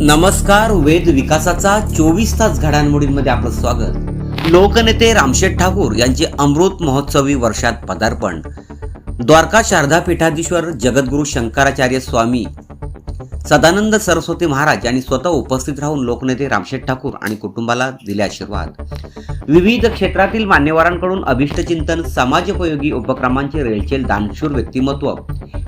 नमस्कार वेद विकासाचा चोवीस तास घडामोडींमध्ये आपलं स्वागत. लोकनेते रामशेठ ठाकूर यांचे अमृत महोत्सवी वर्षात पदार्पण. द्वारका शारदा पीठाधीश्वर जगद्गुरू शंकराचार्य स्वामी सदानंद सरस्वती महाराज यांनी स्वतः उपस्थित राहून लोकनेते रामशेठ ठाकूर आणि कुटुंबाला दिले आशीर्वाद. विविध क्षेत्रातील मान्यवरांकडून अभिष्टचिंतन समाजोपयोगी उपक्रमांचे रेलचेल दानशूर व्यक्तिमत्व.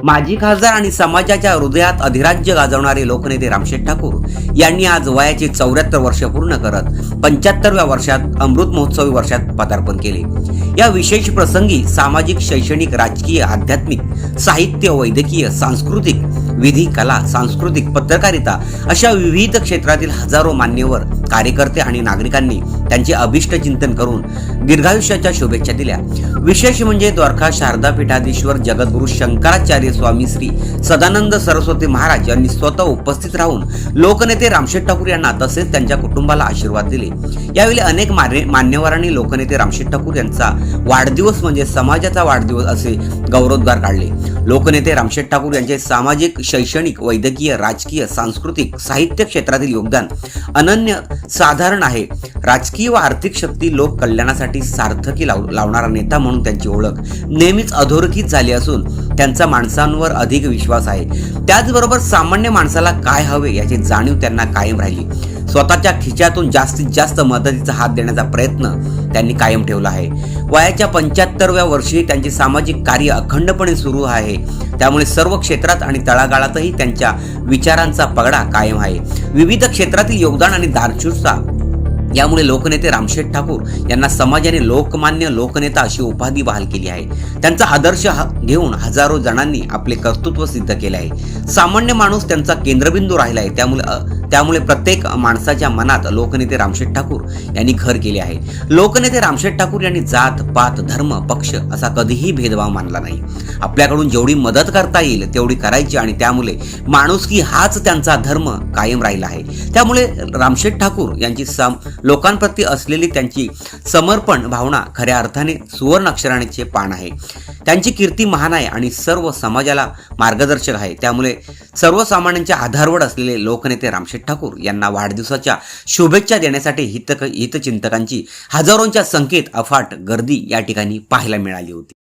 माजी खासदार आणि समाजाच्या हृदयात अधिराज्य गाजवणारे लोकनेते रामशेठ ठाकूर यांनी आज वयाचे चौऱ्याहत्तर वर्ष पूर्ण करत पंच्याहत्तरव्या वर्षात अमृत महोत्सवी वर्षात पदार्पण केले. या विशेष प्रसंगी सामाजिक शैक्षणिक राजकीय आध्यात्मिक साहित्य वैद्यकीय सांस्कृतिक विधी कला सांस्कृतिक पत्रकारिता अशा विविध क्षेत्रातील हजारो मान्यवर कार्यकर्ते आणि नागरिकांनी त्यांचे अभिष्ट चिंतन करून दीर्घायुष्याच्या शुभेच्छा दिल्या. विशेष म्हणजे द्वारका शारदा पीठाधीश्वर जगद्गुरु शंकराचार्य स्वामी श्री सदानंद सरस्वती महाराज यांनी स्वतः उपस्थित राहून लोकनेते रामशेठ ठाकूर यांना तसेच त्यांच्या कुटुंबाला आशीर्वाद दिले. यावेळी अनेक मान्य- मान्यवरांनी लोकनेते रामशेठ ठाकूर यांचा वाढदिवस म्हणजे समाजाचा वाढदिवस असे गौरवोद्गार काढले. लोकनेते रामशेठ ठाकूर यांचे सामाजिक शैक्षणिक वैद्यकीय राजकीय सांस्कृतिक साहित्य क्षेत्रातील योगदान अनन्य साधारण आहे. राजकीय व आर्थिक शक्ती लोक कल्याणासाठी सार्थकी लाव लावणारा नेता म्हणून त्यांची ओळख नेहमीच अधोरेखित झाली असून त्यांचा माणसांवर अधिक विश्वास आहे. त्याचबरोबर सामान्य माणसाला काय हवे याची जाणीव त्यांना कायम राहिली. स्वतःच्या खिच्यातून जास्तीत जास्त मदतीचा हात देण्याचा प्रयत्न त्यांनी कायम ठेवला आहे. वयाच्या पंच्याहत्तरव्या वर्षी त्यांचे सामाजिक कार्य अखंडपणे सुरू आहे. त्यामुळे सर्व क्षेत्रात आणि तळागाळातही त्यांच्या विचारांचा पगडा कायम आहे. विविध क्षेत्रातील योगदान आणि दारशूरता यामुळे लोकनेते रामशेठ ठाकूर यांना समाजाने लोकमान्य लोकनेता अशी उपाधी बहाल केली आहे. त्यांचा आदर्श ह- घेऊन हजारो जणांनी आपले कर्तृत्व सिद्ध केले आहे. सामान्य माणूस त्यांचा केंद्रबिंदू राहिला आहे. त्यामुळे त्यामुळे प्रत्येक माणसाच्या मनात लोकनेते रामशेठ ठाकूर यांनी घर केले आहे. लोकनेते रामशेठ ठाकूर यांनी जात पात धर्म पक्ष असा कधीही भेदभाव मानला नाही. आपल्याकडून जेवढी मदत करता येईल तेवढी करायची आणि त्यामुळे माणुसकी हाच त्यांचा धर्म कायम राहिला आहे. त्यामुळे रामशेठ ठाकूर यांची सम लोकांप्रती असलेली त्यांची समर्पण भावना खऱ्या अर्थाने सुवर्ण अक्षराणीचे पान आहे. त्यांची कीर्ती महान आहे आणि सर्व समाजाला मार्गदर्शक आहे. त्यामुळे सर्वसामान्यांच्या आधारवड असलेले लोकनेते रामशेठ ठाकूर यांना वाढदिवसाच्या शुभेच्छा देण्यासाठी हित हितचिंतकांची हजारोंच्या संख्येत अफाट गर्दी या ठिकाणी पाहायला मिळाली होती.